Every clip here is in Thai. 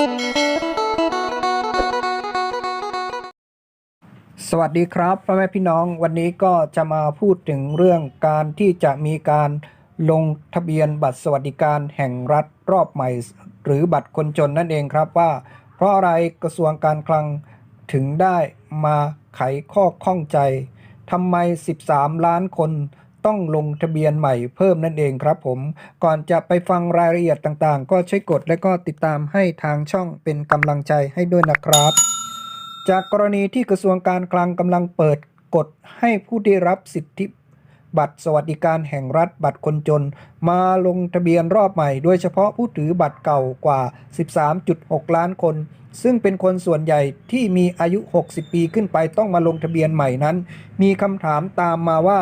สวัสดีครับพ่อแม่พี่น้องวันนี้ก็จะมาพูดถึงเรื่องการที่จะมีการลงทะเบียนบัตรสวัสดิการแห่งรัฐรอบใหม่ หรือบัตรคนจนนั่นเองครับว่า เพราะอะไรกระทรวงการคลังถึงได้มาไขข้อข้องใจทำไม 13 ล้านคน ต้องลงทะเบียนใหม่เพิ่มนั่นเองครับผม ก่อนจะไปฟังรายละเอียดต่างๆ ก็ช่วยกดและก็ติดตามให้ทางช่องเป็นกำลังใจให้ด้วยนะครับ จากกรณีที่กระทรวงการคลังกำลังเปิดกฎให้ผู้ได้รับสิทธิบัตรสวัสดิการแห่งรัฐบัตรคนจน มาลงทะเบียนรอบใหม่ โดยเฉพาะผู้ถือบัตรเก่ากว่า 13.6 ล้านคน ซึ่งเป็นคนส่วนใหญ่ที่มีอายุ 60 ปีขึ้นไปต้องมาลงทะเบียนใหม่นั้น มีคำถามตามมาว่า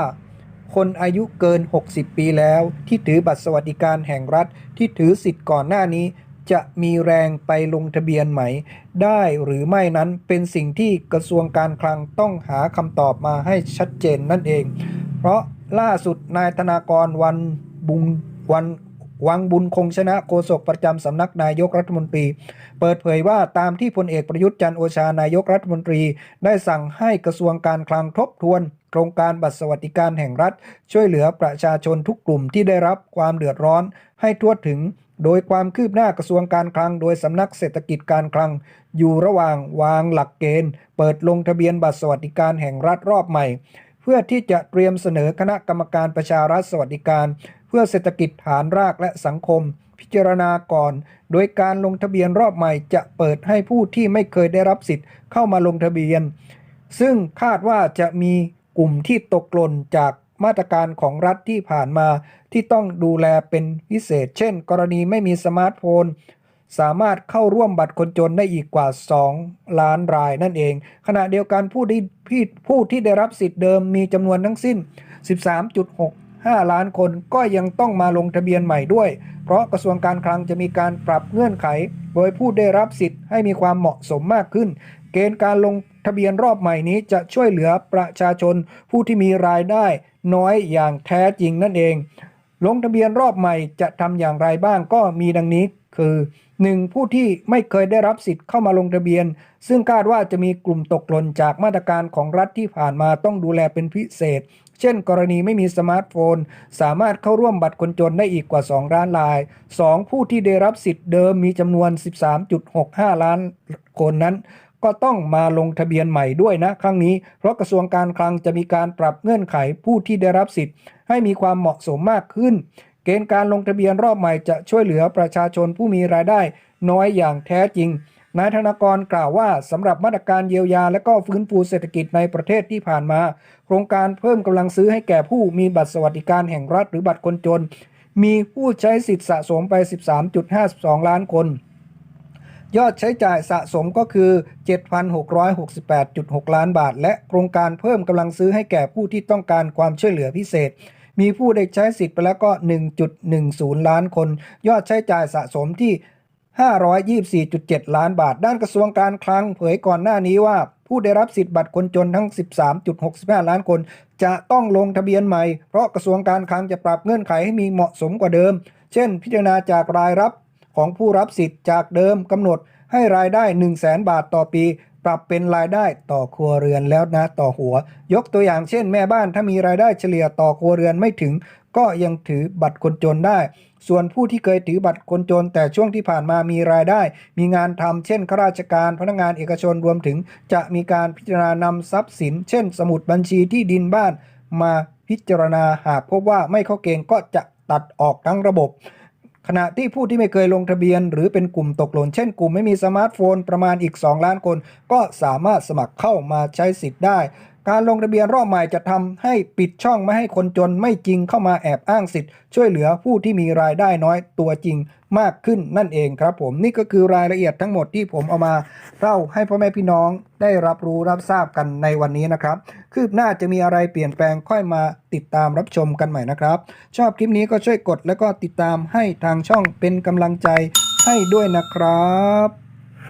คนอายุเกิน 60 ปีแล้ว ที่ถือบัตรสวัสดิการแห่งรัฐที่ถือสิทธิ์ก่อนหน้านี้ จะมีแรงไปลงทะเบียนใหม่ ได้หรือไม่นั้นเป็นสิ่งที่กระทรวงการคลังต้องหาคำตอบมาให้ชัดเจนนั่นเอง เพราะล่าสุดนายธนากรวันบุงวัน วังบุญคงชนะโฆษกประจำสำนักนายกรัฐมนตรี เปิดเผยว่าตามที่พลเอกประยุทธ์จันโอชานายกรัฐมนตรี ได้สั่งให้กระทรวงการคลังทบทวนโครงการบัตรสวัสดิการแห่งรัฐ ช่วยเหลือประชาชนทุกกลุ่มที่ได้รับความเดือดร้อนให้ทั่วถึง โดยความคืบหน้ากระทรวงการคลัง โดยสำนักเศรษฐกิจการคลัง อยู่ระหว่างวางหลักเกณฑ์ เปิดลงทะเบียนบัตรสวัสดิการแห่งรัฐรอบใหม่ เพื่อที่จะเตรียมเสนอคณะกรรมการประชารัฐสวัสดิการ เพื่อเศรษฐกิจฐานรากและสังคม พิจารณาก่อน โดยการลงทะเบียนรอบใหม่จะเปิดให้ผู้ที่ไม่เคยได้รับสิทธิ์เข้ามาลงทะเบียน ซึ่งคาดว่าจะมีกลุ่มที่ตกหล่นจากมาตรการของรัฐที่ผ่านมาที่ต้องดูแลเป็นพิเศษ เช่น กรณีไม่มีสมาร์ทโฟน สามารถเข้าร่วมบัตรคนจนได้อีกกว่า 2 ล้านรายนั่นเอง ขณะเดียวกันผู้ที่ผู้ที่ได้รับสิทธิ์เดิมมีจำนวนทั้งสิ้น 5 ล้านคนก็ยังต้องมาลงทะเบียนใหม่ด้วย เพราะกระทรวงการคลังจะมีการปรับเงื่อนไข โดยผู้ได้รับสิทธิ์ให้มีความเหมาะสมมากขึ้น เกณฑ์การลงทะเบียนรอบใหม่นี้จะช่วยเหลือประชาชนผู้ที่มีรายได้น้อยอย่างแท้จริงนั่นเอง ลงทะเบียนรอบใหม่จะทำอย่างไรบ้างก็มีดังนี้คือ 1. ผู้ที่ไม่เคยได้รับสิทธิ์เข้ามาลงทะเบียน ซึ่งคาดว่าจะมีกลุ่มตกหล่นจากมาตรการของรัฐที่ผ่านมาต้องดูแลเป็นพิเศษ เช่น กรณีไม่มีสมาร์ทโฟน สามารถเข้าร่วมบัตรคนจนได้อีกกว่า 2 ล้านราย 2. ผู้ที่ได้รับสิทธิ์เดิมมีจำนวน 13.65 ล้านคนนั้น ก็ต้องมาลงทะเบียนใหม่ด้วยนะ ครั้งนี้ เพราะกระทรวงการคลังจะมีการปรับเงื่อนไขผู้ที่ได้รับสิทธิ์ ให้มีความเหมาะสมมากขึ้น เกณฑ์การลงทะเบียนรอบใหม่จะช่วยเหลือประชาชนผู้มีรายได้ น้อยอย่างแท้จริง นายธนากรกล่าวว่าสำหรับมาตรการเยียวยา และก็ฟื้นฟูเศรษฐกิจในประเทศที่ผ่านมา โครงการเพิ่มกำลังซื้อให้แก่ผู้มีบัตรสวัสดิการแห่งรัฐหรือบัตรคนจน มีผู้ใช้สิทธิ์สะสมไป 13.52 ล้านคน ยอดใช้จ่ายสะสมก็คือ 7,668.6 ล้านบาท และโครงการเพิ่มกำลังซื้อให้แก่ผู้ที่ต้องการความช่วยเหลือพิเศษมีผู้ได้ใช้สิทธิ์ไปแล้วก็ 1.10 ล้านคน ยอดใช้จ่ายสะสมที่ 524.7 ล้านบาท ด้านกระทรวงการคลังเผยก่อนหน้านี้ว่า ผู้ได้รับสิทธิ์บัตรคนจนทั้ง 13.65 ล้านคน จะต้องลงทะเบียนใหม่ เพราะกระทรวงการคลังจะปรับเงื่อนไขให้มีเหมาะสมกว่าเดิม เช่น พิจารณาจากรายรับของผู้รับสิทธิ์จากเดิมกำหนดให้รายได้ 1 0 0 0 0แบาทต่อปี ปรับเป็นรายได้ต่อครัวเรือนแล้วนะต่อหัว ยกตัวอย่างเช่น แม่บ้านถ้ามีรายได้เฉลี่ยต่อครัวเรือนไม่ถึง ก็ยังถือบัตรคนจนได้ ส่วนผู้ที่เคยถือบัตรคนจน แต่ช่วงที่ผ่านมามีรายได้ มีงานทำเช่นข้าราชการพนักงานเอกชนรวมถึง จะมีการพิจารณานำทรัพย์สิน เช่น สมุดบัญชีที่ดินบ้านมาพิจารณาหากพบว่าไม่เข้าเกณฑ์ก็จะตัดออกทั้งระบบ ขณะที่ผู้ที่ไม่เคยลงทะเบียน หรือเป็นกลุ่มตกหล่นเช่นกลุ่มไม่มีสมาร์ทโฟนประมาณอีก 2 ล้านคน ก็สามารถสมัครเข้ามาใช้สิทธิ์ได้ การลงทะเบียนรอบใหม่จะทำให้ปิดช่องไม่ให้คนจนไม่จริงเข้ามาแอบอ้างสิทธิ์ ช่วยเหลือผู้ที่มีรายได้น้อยตัวจริงมากขึ้นนั่นเองครับผมนี่ก็คือรายละเอียดทั้งหมดที่ผมเอามาเล่าให้พ่อแม่พี่น้องได้รับรู้รับทราบกันในวันนี้นะครับ คืบหน้าจะมีอะไรเปลี่ยนแปลงค่อยมาติดตามรับชมกันใหม่นะครับ ชอบคลิปนี้ก็ช่วยกดแล้วก็ติดตามให้ทางช่องเป็นกำลังใจให้ด้วยนะครับ